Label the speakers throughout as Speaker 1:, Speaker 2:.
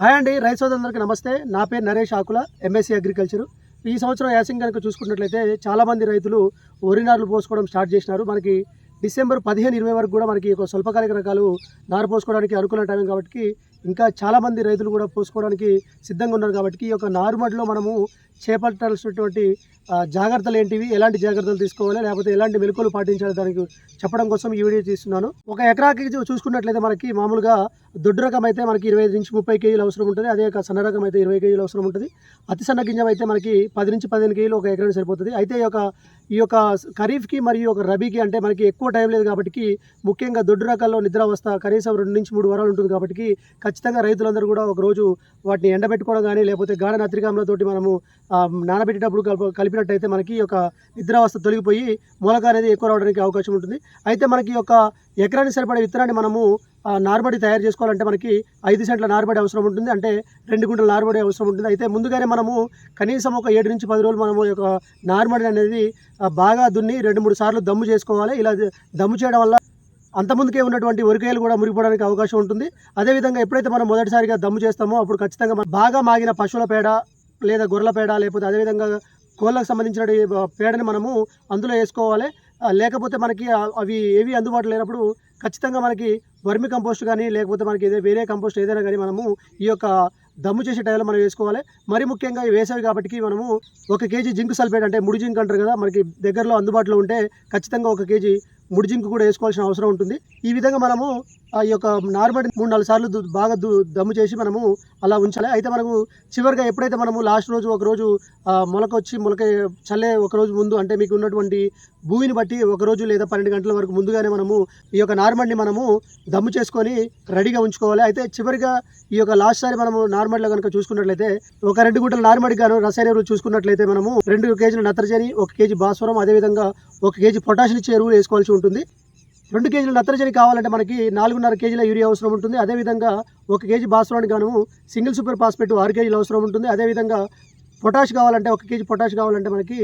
Speaker 1: Hi అండి రైతు సోదరులందరికీ నమస్తే. నా పేరు నరేష్ ఆకుల ఎంఎస్సీ అగ్రికల్చర్ ఈ సంవత్సరం యాసింగ్ కనుక చూసుకున్నట్లయితే చాలామంది రైతులు వరి నారులు పోసుకోవడం స్టార్ట్ చేసినారు. మనకి డిసెంబర్ పదిహేను ఇరవై వరకు కూడా మనకి ఒక స్వల్పకాలిక రకాలు నారు పోసుకోవడానికి అనుకూల టైం కాబట్టి ఇంకా చాలామంది రైతులు కూడా పోసుకోవడానికి సిద్ధంగా ఉన్నారు కాబట్టి ఈ యొక్క నారుమడిలో మనము చేపట్టాల్సినటువంటి జాగ్రత్తలు ఏంటివి? ఎలాంటి జాగ్రత్తలు తీసుకోవాలి? లేకపోతే ఎలాంటి మెలకులు పాటించాలి? దానికి చెప్పడం కోసం ఈ వీడియో తీస్తున్నాను. ఒక ఎకరాకి చూసుకున్నట్లయితే మనకి మామూలుగా దొడ్డు రకం అయితే మనకి ఇరవై ఐదు నుంచి ముప్పై కేజీలు అవసరం ఉంటుంది. అదే ఒక సన్న రకం అయితే ఇరవై కేజీలు అవసరం ఉంటుంది. అతి సన్న గింజం అయితే మనకి పది నుంచి పదిహేను కేజీలు ఒక ఎకరానికి సరిపోతుంది. అయితే ఈ యొక్క ఈ యొక్క ఖరీఫ్కి మరియు ఒక రబీకి అంటే మనకి ఎక్కువ టైం లేదు కాబట్టి ముఖ్యంగా దొడ్డు రకాల్లో నిద్రావస్థ కనీసం రెండు నుంచి మూడు వారాలు ఉంటుంది కాబట్టి ఖచ్చితంగా రైతులందరూ కూడా ఒక రోజు వాటిని ఎండబెట్టుకోవడం కానీ లేకపోతే గాఢ నత్రికాములతోటి మనము నానబెట్టేటప్పుడు కలప కలిపినట్టయితే మనకి ఒక నిద్రావస్థ తొలగిపోయి మూలక అనేది ఎక్కువ రావడానికి అవకాశం ఉంటుంది. అయితే మనకి ఒక ఎకరానికి సరిపడే విత్తనాన్ని మనము ఆ, తయారు చేసుకోవాలంటే మనకి ఐదు సెంట్ల నారుమడి అవసరం ఉంటుంది. అంటే రెండు గుంటల నారుమడి అవసరం ఉంటుంది. అయితే ముందుగానే మనము కనీసం ఒక ఏడు నుంచి పది రోజులు మనము యొక్క నారుమడి అనేది బాగా దున్ని రెండు మూడు సార్లు దమ్ము చేసుకోవాలి. ఇలా దమ్ము చేయడం వల్ల అంతముందుకే ఉన్నటువంటి వరికాయలు కూడా మురిగిపోవడానికి అవకాశం ఉంటుంది. అదేవిధంగా ఎప్పుడైతే మనం మొదటిసారిగా దమ్ము చేస్తామో అప్పుడు ఖచ్చితంగా బాగా మాగిన పశువుల పేడ లేదా గొర్రెల పేడ లేకపోతే అదేవిధంగా కోళ్ళకు సంబంధించిన పేడని మనము అందులో వేసుకోవాలి. లేకపోతే మనకి అవి ఏవి అందుబాటులో లేనప్పుడు ఖచ్చితంగా మనకి వర్మి కంపోస్ట్ కానీ లేకపోతే మనకి ఏదైనా వేరే కంపోస్ట్ ఏదైనా కానీ మనము ఈ యొక్క దమ్ము చేసే టైంలో మనం వేసుకోవాలి. మరి ముఖ్యంగా వేసవి కాబట్టి మనము ఒక కేజీ జింక్ సల్ఫేట్ అంటే ముడి జింక్ అంటారు కదా మనకి దగ్గరలో అందుబాటులో ఉంటే ఖచ్చితంగా ఒక కేజీ ముడి జింక్ కూడా వేసుకోవాల్సిన అవసరం ఉంటుంది. ఈ విధంగా మనము ఆ యొక్క నార్మల్ మూడు నాలుగు సార్లు బాగా దమ్ము చేసి మనము అలా ఉంచాలి. అయితే మనము చివరిగా ఎప్పుడైతే మనము లాస్ట్ రోజు ఒకరోజు మొలకొచ్చి మొలక చల్లే ఒక రోజు ముందు అంటే మీకు ఉన్నటువంటి భూమిని బట్టి ఒక రోజు లేదా పన్నెండు గంటల వరకు ముందుగానే మనము ఈ యొక్క నార్మల్ని మనము దమ్ము చేసుకొని రెడీగా ఉంచుకోవాలి. అయితే చివరిగా ఈ యొక్క లాస్ట్ సారి మనము నార్మల్లో కనుక చూసుకున్నట్లయితే ఒక రెండు గుంటల నార్మల్ గాను రసాయన ఎరువులు చూసుకున్నట్లయితే మనము రెండు కేజీల నత్రజని ఒక కేజీ భాస్వరం అదేవిధంగా ఒక కేజీ పొటాషియం ఇచ్చే ఎరువులు వేసుకోవాల్సి ఉంటుంది. రెండు కేజీల నత్రజని కావాలంటే మనకి నాలుగున్నర కేజీల యూరియా అవసరం ఉంటుంది. అదేవిధంగా ఒక కేజీ భాస్వరానికి గాను సింగిల్ సూపర్ ఫాస్ఫేట్ ఆరు కేజీలు అవసరం ఉంటుంది. అదేవిధంగా పొటాష్ కావాలంటే ఒక కేజీ పొటాష్ కావాలంటే మనకి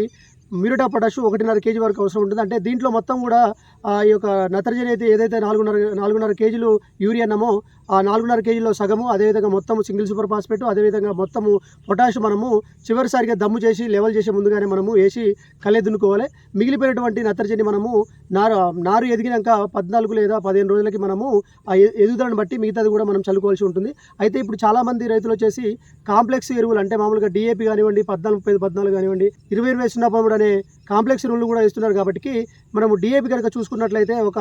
Speaker 1: మ్యూరిటా పొటాషు ఒకటిన్నర కేజీ వరకు అవసరం ఉంటుంది. అంటే దీంట్లో మొత్తం కూడా ఆ ఈ యొక్క నత్రజని అయితే ఏదైతే నాలుగున్నర నాలుగున్నర కేజీలు యూరియా అన్నామో ఆ నాలుగున్నర కేజీలో సగము అదేవిధంగా మొత్తం సింగిల్ సూపర్ ఫాస్ఫేట్ అదేవిధంగా మొత్తము పొటాష్ మనము చివరిసారిగా దమ్ము చేసి లెవెల్ చేసే ముందుగానే మనము వేసి కళ్ళే దున్నుకోవాలి. మిగిలిపోయినటువంటి నత్రజని మనము నారు నారు ఎదిగినాక పద్నాలుగు లేదా పదిహేను రోజులకి మనము ఆ ఎదుగుదలను బట్టి మిగతాది కూడా మనం చల్లుకోవాల్సి ఉంటుంది. అయితే ఇప్పుడు చాలామంది రైతులు వచ్చేసి కాంప్లెక్స్ ఎరువులు అంటే మామూలుగా డిఏపి కానివ్వండి పద్నాలుగు ముప్పై పద్నాలుగు కానివ్వండి ఇరవై ఇరవై సున్నా పదమూడు అనే కాంప్లెక్స్ రూల్ కూడా ఇస్తున్నారు కాబట్టి మనము డిఏపి కనుక చూసుకున్నట్లయితే ఒక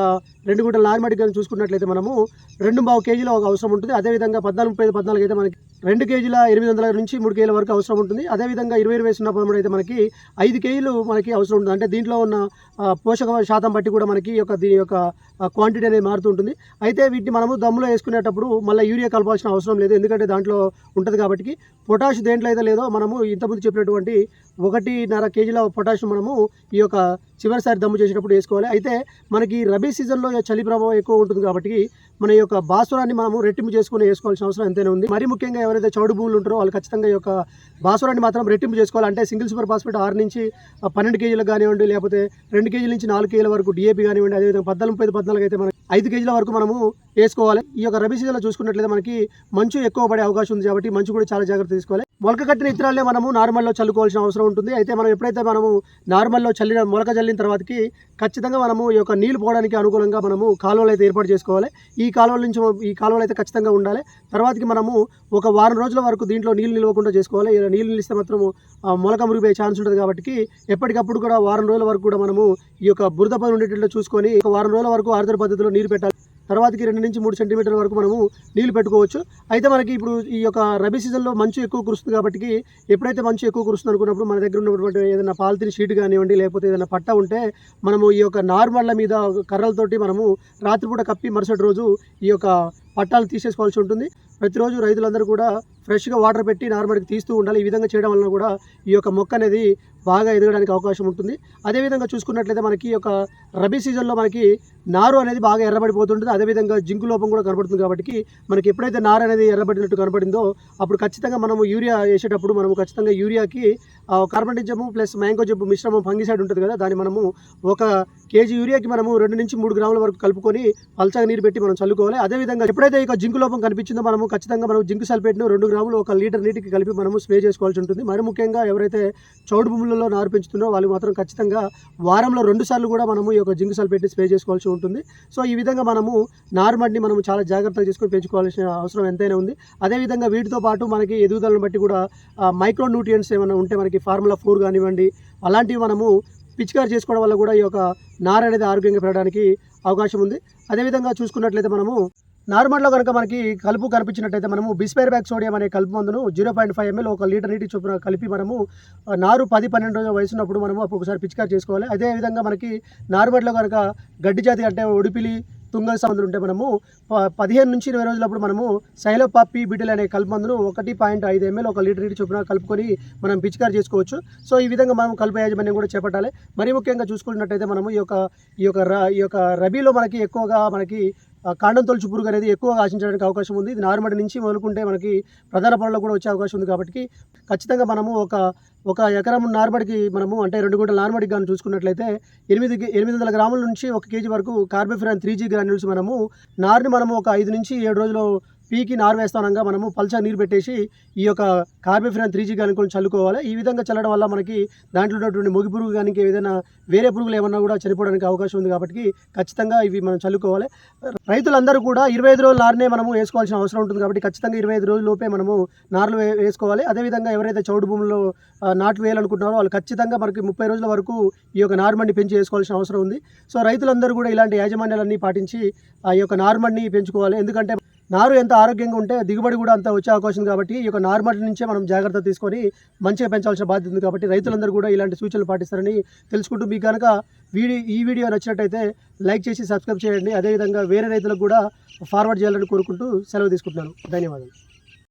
Speaker 1: రెండు గుంటల నార్మడి కనుక చూసుకున్నట్లయితే మనము రెండు బావు కేజీల ఒక అవసరం ఉంటుంది. అదేవిధంగా పద్నాలుగు ముప్పై పద్నాలుగు అయితే మనకి రెండు కేజీల ఎనిమిది వందల నుంచి మూడు కేజీల వరకు అవసరం ఉంటుంది. అదేవిధంగా ఇరవై ఇరవై సున్నా పదమూడు అయితే మనకి ఐదు కేజీలు మనకి అవసరం ఉంటుంది. అంటే దీంట్లో ఉన్న పోషక శాతం బట్టి కూడా మనకి యొక్క దీని యొక్క క్వాంటిటీ అనేది మారుతూ ఉంటుంది. అయితే వీటిని మనము దమ్ములో వేసుకునేటప్పుడు మళ్ళీ యూరియా కలపాల్సిన అవసరం లేదు. ఎందుకంటే దాంట్లో ఉంటుంది కాబట్టి పొటాష్ దేంట్లో అయితే లేదో మనము ఇంతకుముందు చెప్పినటువంటి ఒకటిన్నర కేజీల పొటాష్ మనము ఈ యొక్క చివరిసారి దమ్ము చేసేటప్పుడు వేసుకోవాలి. అయితే మనకి రబీ సీజన్లో చలి ప్రభావం ఎక్కువ ఉంటుంది కాబట్టి మన యొక్క బాసురాన్ని మనము రెట్టింపు చేసుకుని వేసుకోవాల్సిన అవసరం ఎంతైనా ఉంది. మరి ముఖ్యంగా ఎవరైతే చౌడు భూములు ఉంటారో వాళ్ళు ఖచ్చితంగా ఈ యొక్క బాసురాన్ని మాత్రం రెట్టింపు చేసుకోవాలి. అంటే సింగిల్ సూపర్ ఫాస్ఫేట్ ఆరు నుంచి పన్నెండు కేజీలకు కానివ్వండి లేకపోతే రెండు కేజీల నుంచి నాలుగు కేజీల వరకు డిఏపీ కానివ్వండి అదేవిధంగా పద్నాలుగు ముప్పై పద్నాలుగు అయితే మనకి ఐదు కేజీల వరకు మనము వేసుకోవాలి. ఈ యొక్క రబీ సీజన్లో చూసుకున్నట్లయితే మనకి మంచు ఎక్కువ పడే అవకాశం ఉంది కాబట్టి మంచు కూడా చాలా జాగ్రత్త తీసుకోవాలి. మొలక కట్టిన ఇత్తనాలనే మనము నార్మల్లో చల్లుకోవాల్సిన అవసరం ఉంటుంది. అయితే మనం ఎప్పుడైతే మనము నార్మల్లో చల్లిన మొలక చల్లిన తర్వాతకి ఖచ్చితంగా మనము ఈ యొక్క నీళ్ళు పోవడానికి అనుకూలంగా మనము కాలువలు అయితే ఏర్పాటు చేసుకోవాలి. ఈ కాలువల నుంచి ఈ కాలువలు అయితే ఖచ్చితంగా ఉండాలి. తర్వాతకి మనము ఒక వారం రోజుల వరకు దీంట్లో నీళ్ళు నిలవకుండా చేసుకోవాలి. ఇలా నీళ్ళు నిలిస్తే మాత్రం మొలక మురిగిపోయే ఛాన్స్ ఉంటుంది కాబట్టి ఎప్పటికప్పుడు కూడా వారం రోజుల వరకు కూడా మనము ఈ యొక్క బురద పని ఉండేటట్లు చూసుకొని ఒక వారం రోజుల వరకు ఆరుదర పద్ధతిలో నీరు పెట్టాలి. తర్వాతకి రెండు నుంచి మూడు సెంటీమీటర్ల వరకు మనము నీళ్ళు పెట్టుకోవచ్చు. అయితే మనకి ఇప్పుడు ఈ యొక్క రబీ సీజన్లో మంచు ఎక్కువ కురుస్తుంది కాబట్టి ఎప్పుడైతే మంచు ఎక్కువ కురుస్తుంది అనుకున్నప్పుడు మన దగ్గర ఉన్నటువంటి ఏదైనా పాలిథిన్ షీట్ కానివ్వండి లేకపోతే ఏదైనా పట్ట ఉంటే మనము ఈ యొక్క నార్మల్ల మీద కర్రలతోటి మనము రాత్రిపూట కప్పి మరుసటి రోజు ఈ యొక్క పట్టాలు తీసేసుకోవాల్సి ఉంటుంది. ప్రతిరోజు రైతులందరూ కూడా ఫ్రెష్గా వాటర్ పెట్టి నార్మల్గా తీస్తూ ఉండాలి. ఈ విధంగా చేయడం వలన కూడా ఈ యొక్క మొక్క అనేది బాగా ఎదగడానికి అవకాశం ఉంటుంది. అదేవిధంగా చూసుకున్నట్లయితే మనకి ఈ యొక్క రబీ సీజన్లో మనకి నారు అనేది బాగా ఎర్రబడిపోతుంటుంది. అదేవిధంగా జింకు లోపం కూడా కనబడుతుంది కాబట్టి మనకి ఎప్పుడైతే నారు అనేది ఎర్రబడినట్టు కనబడిందో అప్పుడు ఖచ్చితంగా మనము యూరియా వేసేటప్పుడు మనము ఖచ్చితంగా యూరియాకి కార్బన్ జబ్బు ప్లస్ మ్యాంగో జబ్బు మిశ్రమం ఫంగిసైడ్ ఉంటుంది కదా దాన్ని మనము ఒక కేజీ యూరియాకి మనము రెండు నుంచి మూడు గ్రాముల వరకు కలుపుకొని పల్చగా నీరు పెట్టి మనం చల్లుకోవాలి. అదేవిధంగా ఎప్పుడైతే ఇక జింకు లోపం కనిపించిందో మనము ఖచ్చితంగా మనం జింక్ సల్ఫేట్ను రెండు గ్రాములు ఒక లీటర్ నీటికి కలిపి మనము స్ప్రే చేసుకోవాల్సి ఉంటుంది. మరి ముఖ్యంగా ఎవరైతే చౌడు భూములలో నారు పెంచుతున్నారో వాళ్ళు మాత్రం ఖచ్చితంగా వారంలో రెండు సార్లు కూడా మనము ఈ యొక్క జింక్ సల్ఫేట్ని స్ప్రే చేసుకోవాల్సి ఉంటుంది. సో ఈ విధంగా మనము నారుమడిని మనం చాలా జాగ్రత్తగా చేసుకొని పెంచుకోవాల్సిన అవసరం ఎంతైనా ఉంది. అదేవిధంగా వీటితో పాటు మనకి ఎదుగుదలను బట్టి కూడా మైక్రో న్యూట్రియంట్స్ ఏమైనా ఉంటే మనకి ఫార్ములా ఫోర్ కానివ్వండి అలాంటివి మనము పిచికారి చేసుకోవడం వల్ల కూడా ఈ యొక్క నార అనేది ఆరోగ్యంగా పెరగడానికి అవకాశం ఉంది. అదేవిధంగా చూసుకున్నట్లయితే మనము నార్మల్లో కనుక మనకి కలుపు కనిపించినట్టయితే మనము బిస్పైర్ బ్యాక్ సోడియం అనే కలుపు మందును జీరో పాయింట్ ఫైవ్ ఎంఎల్ ఒక లీటర్ నీటి చొప్పున కలిపి మనము నారు పది పన్నెండు రోజుల వయసు ఉన్నప్పుడు మనము అప్పుడు ఒకసారి పిచికారు చేసుకోవాలి. అదేవిధంగా మనకి నార్మల్లో కనుక గడ్డి జాతి అంటే ఒడిపిలి తుంగ సందులు ఉంటే మనము పదిహేను నుంచి ఇరవై రోజులప్పుడు మనము సైలోపాపి బిడ్డలు అనే కలుపు మందును ఒకటి పాయింట్ ఐదు ఎంఎల్ ఒక లీటర్ నీటి చొప్పున కలుపుకొని మనం పిచికారి చేసుకోవచ్చు. సో ఈ విధంగా మనం కలుపు యాజమాన్యం కూడా చేపట్టాలి. మరీ ముఖ్యంగా చూసుకున్నట్టయితే మనము ఈ యొక్క ఈ యొక్క ర- ఈ యొక్క రబీలో మనకి ఎక్కువగా మనకి కాండం తొలుచు పురుగు అనేది ఎక్కువగా ఆశించడానికి అవకాశం ఉంది. ఇది నార్మడి నుంచి మొదలుకుంటే మనకి ప్రధాన పనుల్లో కూడా వచ్చే అవకాశం ఉంది కాబట్టి ఖచ్చితంగా మనము ఒక ఒక ఎకరం నార్మడికి మనము అంటే రెండు గుంటల నార్మడికి కానీ చూసుకున్నట్లయితే ఎనిమిది ఎనిమిది వందల గ్రాముల నుంచి ఒక కేజీ వరకు కార్బోఫిరాన్ త్రీ జీ గ్రాన్యూల్స్ మనము నారుని మనము ఒక ఐదు నుంచి ఏడు రోజులు పీకి నారు వేస్తానంగా మనము పల్చా నీరు పెట్టేసి ఈ యొక్క కార్బోఫిరాన్ త్రీ జీ అనుకుని చల్లుకోవాలి. ఈ విధంగా చల్లడం వల్ల మనకి దాంట్లో ఉన్నటువంటి మొగి పురుగు కానీ ఏదైనా వేరే పురుగులు ఏమన్నా కూడా చనిపోవడానికి అవకాశం ఉంది కాబట్టి ఖచ్చితంగా ఇవి మనం చల్లుకోవాలి. రైతులందరూ కూడా ఇరవై ఐదు రోజులు నారునే మనము వేసుకోవాల్సిన అవసరం ఉంటుంది కాబట్టి ఖచ్చితంగా ఇరవై ఐదు రోజుల లోపే మనము నారులు వే- వేసుకోవాలి. అదేవిధంగా ఎవరైతే చౌడు భూముల్లో నాటు వేయాలనుకుంటున్నారో వాళ్ళు ఖచ్చితంగా మనకి ముప్పై రోజుల వరకు ఈ యొక్క నారుమడిని పెంచి వేసుకోవాల్సిన అవసరం ఉంది. సో రైతులందరూ కూడా ఇలాంటి యాజమాన్యాలన్నీ పాటించి ఆ యొక్క నారుమడిని పెంచుకోవాలి. ఎందుకంటే నారు ఎంత ఆరోగ్యంగా ఉంటే దిగుబడి కూడా అంత వచ్చే అవకాశం కాబట్టి ఈ యొక్క నార్మల్ నుంచే మనం జాగ్రత్త తీసుకొని మంచిగా పెంచాల్సిన బాధ్యత ఉంది కాబట్టి రైతులందరూ కూడా ఇలాంటి సూచనలు పాటిస్తారని తెలుసుకుంటూ మీకు కనుక వీడియో ఈ వీడియో నచ్చినట్టయితే లైక్ చేసి సబ్స్క్రైబ్ చేయండి. అదేవిధంగా వేరే రైతులకు కూడా ఫార్వర్డ్ చేయాలని కోరుకుంటూ సెలవు తీసుకుంటున్నాను. ధన్యవాదాలు.